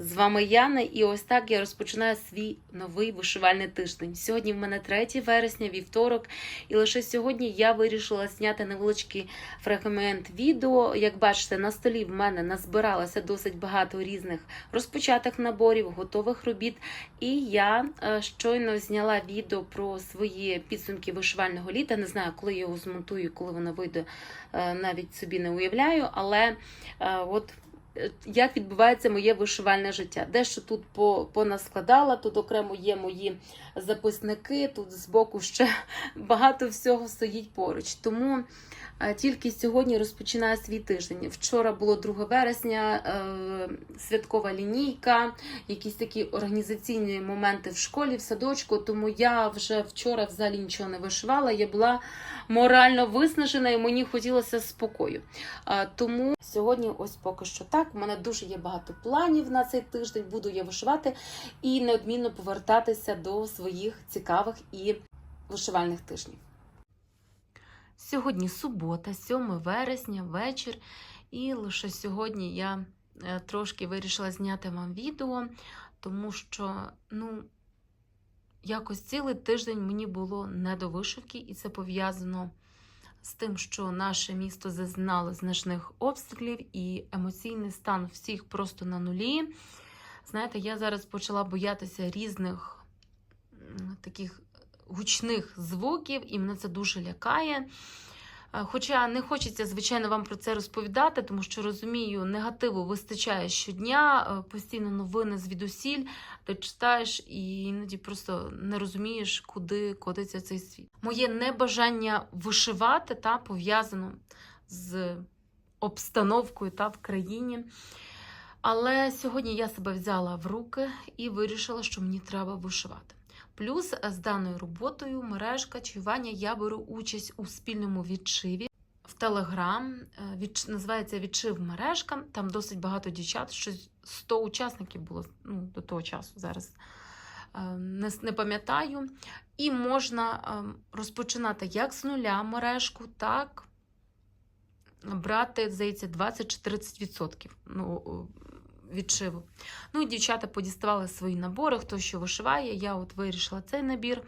З вами Яна, і ось так я розпочинаю свій новий вишивальний тиждень. Сьогодні в мене 3 вересня, вівторок, і лише сьогодні я вирішила зняти невеличкий фрагмент відео. Як бачите, на столі в мене назбиралося досить багато різних розпочатих наборів, готових робіт. І я е, щойно зняла відео про свої підсумки вишивального літа. Не знаю, коли я його змонтую, коли воно вийде, е, навіть собі не уявляю, але е, от як відбувається моє вишивальне життя. Дещо тут понаскладала, тут окремо є мої записники, тут збоку ще багато всього стоїть поруч. Тому е, тільки сьогодні розпочинаю свій тиждень. Вчора було 2 вересня, е, святкова лінійка, якісь такі організаційні моменти в школі, в садочку. Тому я вже вчора взагалі нічого не вишивала. Я була морально виснажена і мені хотілося спокою. Тому сьогодні, ось поки що так. У мене дуже є багато планів на цей тиждень. Буду я вишивати і неодмінно повертатися до своїх цікавих і вишивальних тижнів. Сьогодні субота, 7 вересня, вечір. І лише сьогодні я е, трошки вирішила зняти вам відео, тому що, ну, якось цілий тиждень мені було не до вишивки, і це пов'язано з тим, що наше місто зазнало значних обстрілів і емоційний стан всіх просто на нулі. Знаєте, я зараз почала боятися різних таких гучних звуків, і мене це дуже лякає. Е, Хоча не хочеться, звичайно, вам про це розповідати, тому що розумію, негативу вистачає щодня, е, постійно новини звідусіль, ти читаєш і іноді просто не розумієш, куди котиться цей світ. Моє небажання вишивати та пов'язано з обстановкою та в країні. Але сьогодні я себе взяла в руки і вирішила, що мені треба вишивати. Плюс з даною роботою мережка чаювання я беру участь у спільному відшиві в Телеграм. Від, називається Відшив мережка. Там досить багато дівчат, щось 100 учасників було ну, до того часу. Зараз е, не, не пам'ятаю. І можна е, розпочинати як з нуля мережку, так брати, здається, 20 чи 30% ну, відшиву. Ну, і дівчата подіставали свої набори, хто що вишиває. Я от вирішила цей набір.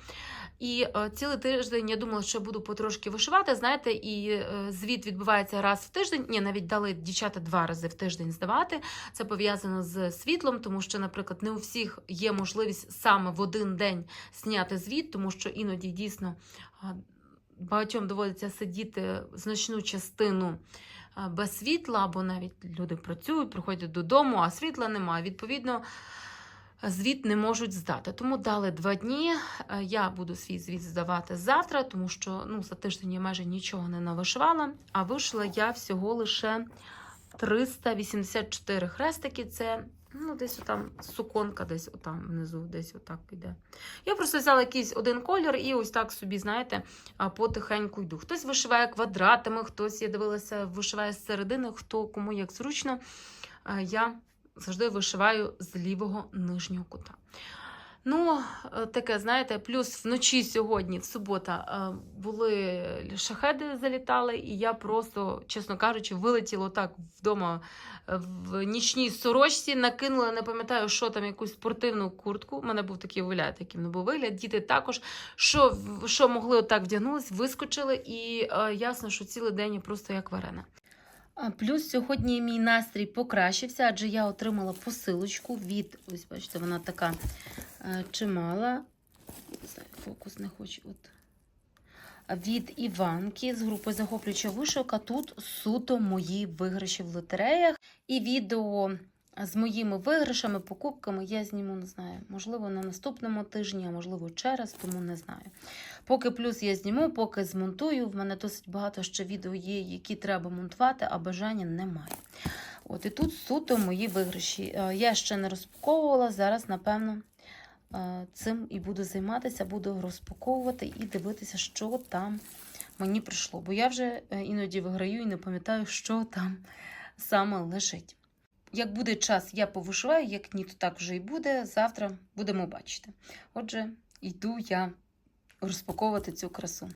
І е, цілий тиждень я думала, що буду потрошки вишивати. Знаєте, і е, звіт відбувається раз в тиждень. Ні, навіть дали дівчата два рази в тиждень здавати. Це пов'язано з світлом, тому що, наприклад, не у всіх є можливість саме в один день зняти звіт, тому що іноді дійсно багатьом доводиться сидіти значну частину без світла, або навіть люди працюють, приходять додому, а світла немає. Відповідно, звіт не можуть здати. Тому дали два дні. Е, Я буду свій звіт здавати завтра, тому що ну, за тиждень я майже нічого не навишивала, а вишила я всього лише 384 хрестики. Це ну, десь отам суконка, десь отам внизу, десь отак іде. Я просто взяла якийсь один колір і ось так собі, знаєте, потихеньку йду. Хтось вишиває квадратами, хтось, я дивилася, вишиває з середини, хто кому як зручно. Я завжди вишиваю з лівого нижнього кута. Ну, е, таке, знаєте, плюс вночі сьогодні, в субота, е, були шахеди залітали, і я просто, чесно кажучи, вилетіла так вдома е, в нічній сорочці, накинула, не пам'ятаю, що там, якусь спортивну куртку. У мене був такий вигляд, який мене був вигляд. Діти також, що, що могли отак вдягнулись, вискочили, і ясно, що цілий день я просто як варена. Плюс сьогодні мій настрій покращився, адже я отримала посилочку від, ось бачите, вона така чимала. Не фокус не хочу. От. Від Іванки з групи Захоплююча вишивка. Тут суто мої виграші в лотереях. І відео з моїми виграшами, покупками я зніму, не знаю, можливо, на наступному тижні, а можливо, через, тому не знаю. Поки плюс я зніму, поки змонтую. В мене досить багато ще відео є, які треба монтувати, а бажання немає. От і тут суто мої виграші. Е, Я ще не розпаковувала, зараз, напевно, е, цим і буду займатися, буду розпаковувати і дивитися, що там мені прийшло. Бо я вже е, іноді виграю і не пам'ятаю, що там саме лежить. Як буде час, я повишиваю, як ні, то так вже і буде. Завтра будемо бачити. Отже, йду я розпаковувати цю красу.